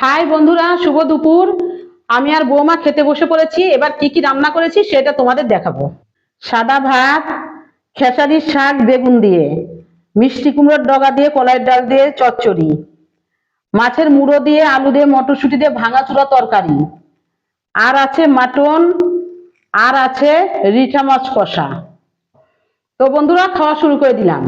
High বন্ধুরা, শুভ দুপুর। আমি আর বৌমা খেতে বসে পড়েছি। এবার কি কি রান্না করেছি সেটা তোমাদের দেখাবো। সাদা ভাত খেসারির শাক, বেগুন দিয়ে, মিষ্টি কুমড়োর ডগা দিয়ে, কলাইয়ের ডাল দিয়ে, চচ্চড়ি, মাছের মুড়ো দিয়ে, আলু দিয়ে, মটরশুঁটি দিয়ে, ভাঙাচুরা তরকারি। আর আছে মাটন, আর আছে রিঠা মাছ কষা। তো বন্ধুরা, খাওয়া শুরু করে দিলাম।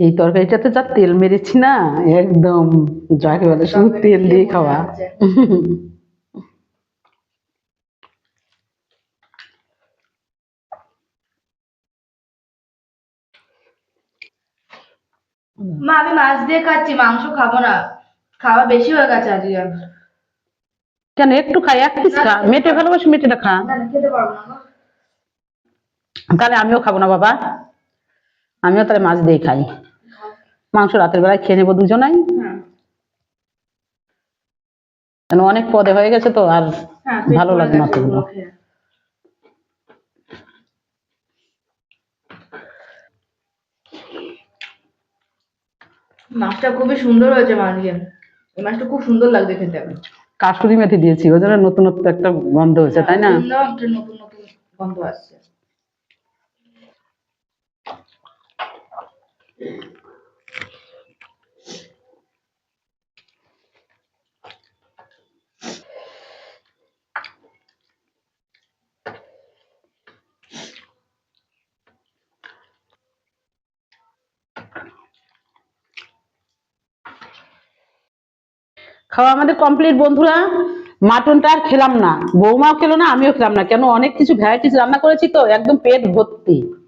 এই তরকারিটাতে যা তেল মেরেছি না একদম যাকে বলে শুধু তেল দিয়ে খাওয়া। মা আমি মাছ দিয়ে খাচ্ছি মাংস খাব না। খাওয়া বেশি হয়ে গেছে আজকে কেন, একটু খাই এক পিস খা। মেটে ভালোবাসি মেটেটা খা। তাহলে আমিও খাব না, বাবা। আমিও তাহলে মাছ দিয়ে খাই। মাংস রাতের বেলায় খেয়ে নেব দুজনাই। কেন, অনেক পদে হয়ে গেছে তো, আর ভালো লাগে না সেগুলো। মাছটা খুবই সুন্দর হয়েছে মাছকে এই মাছটা খুব সুন্দর লাগছে খেতে। কাসুরি মেথি দিয়েছি ওই জন্য নতুনত্ব একটা গন্ধ হয়েছে তাই না? গন্ধ খাওয়া আমাদের কমপ্লিট বন্ধুরা। মাটনটা আর খেলাম না। বৌমাও খেলো না, আমিও খেলাম না। কেন? অনেক কিছু ভ্যারাইটিস রান্না করেছি তো, একদম পেট ভর্তি।